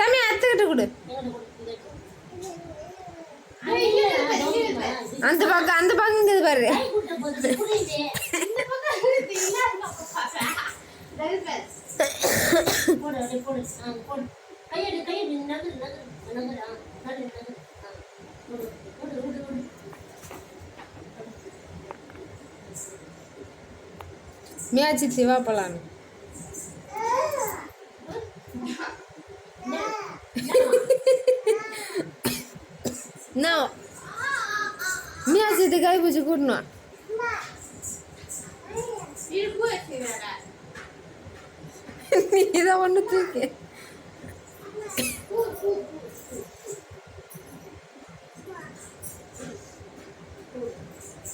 சாமி அத்துக்கிட்ட கொடு. அந்த பக்கம் அந்த பக்கம் இருக்குது பாரு. மியாச்சி சிவா போலான்னு. நோ மியாச்சி கை பிடிச்சி கூட்டணும் நீ இதை ஒன்று தூக்கு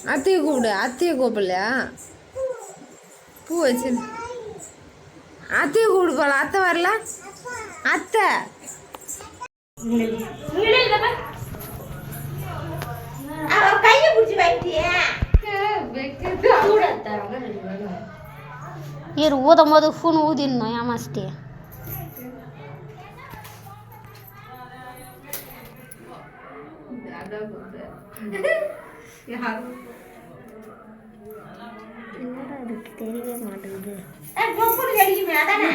அத்தையை கூப்பிடு அத்தையை கூப்பிடலையா பூ வச்சு அத்தையை கூப்பிடு போல அத்தை வரல? அத்தை. கையை பிடிச்சி வைட்டியா இரு ஊதும் போது ஃபோன் ஊதிடணும் ஏமாச்சிட்டே என்னடா இதுக்கு தெரியவே மாட்டேங்குது கொப்புடு அடிக்குமே அதானே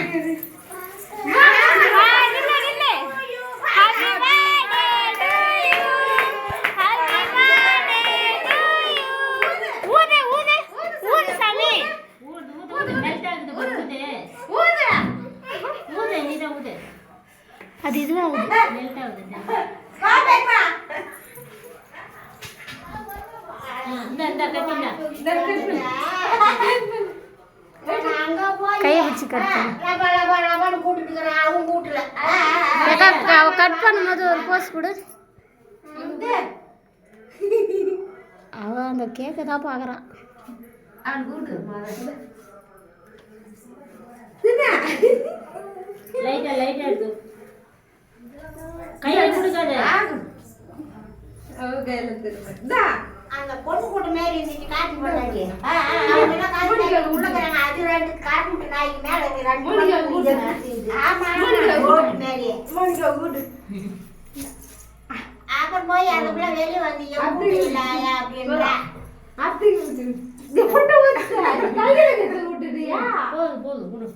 அது இதுவாகுது கையை வச்சு கட் பண்ணு. கட் பண்ணும்போது ஒரு போஸ் கொடு. அவ அந்த கேக்கை தான் பார்க்குறான் லைட்டா லைட்டா எடுத்து. கையில கொடுக்காத. அந்த பொண்ணு கூட்ட மாதிரி இன்னைக்கு காட்டி போட்டாங்க அவங்க காட்டி. உள்ளுக்குறாங்க. அது ரெண்டு காட்டு நாய்க்கு மேல. ரெண்டு ஆமா ஓட்டு மாதிரி அப்புறம் போய் அந்த பிள்ளை வெளியே வந்து கூட்டு இல்லையா அப்படின்றா. போதும் போதும் போய்.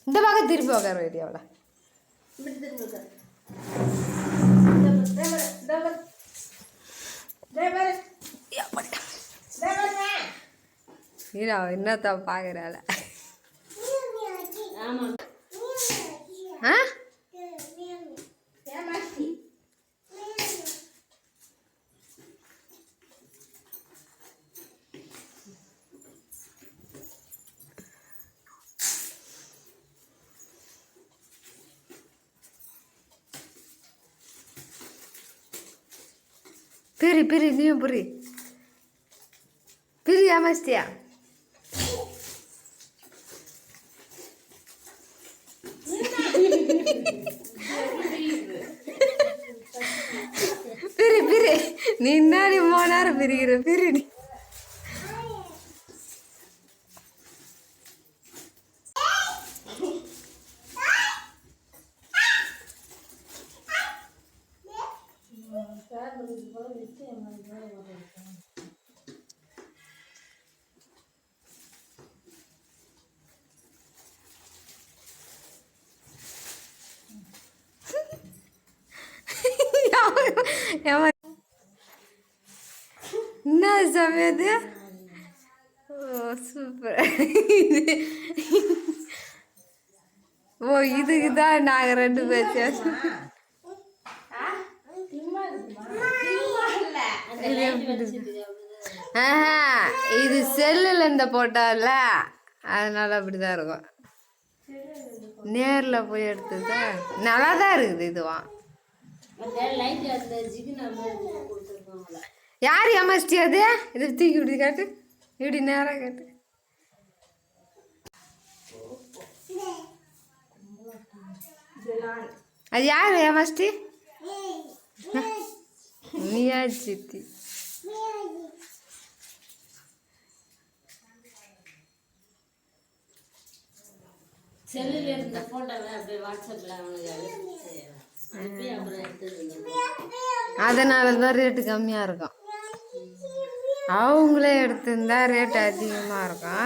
இந்த பக்கம் திருப்பி உட்கார வேண்டிய அவளை. என்னத்தான் என்னத்த பார்க்குறாள் ஆமா ஆ பிரி பிரி நீயும் பிரி பிரி ஏமாச்சிட்டியா பிரி பிரி நீ இன்னாடி மூணு நேரம் பிரிக்கிற பிரி நீ என்ன சமையது ஓ சூப்பர் ஓ இதுக்கு தான் நாங்கள் ரெண்டு பேர் ஆஹா இது செல்லில் இந்த போட்டால அதனால அப்படிதான் இருக்கும் நேரில் போய் எடுத்தது நல்லா தான் இருக்குது இதுவான் யார் ஏமாச்சி அது? இதை தூக்கி இப்படி காட்டு. இப்படி நேராக காட்டு. அது யார் ஏமாச்சி நீயா சித்தி? செல்லுல இருந்த அப்படியே அவனுக்கு அதனால தான் ரேட்டு கம்மியாக இருக்கும். அவங்களே எடுத்திருந்தா ரேட் அதிகமாக இருக்கும்.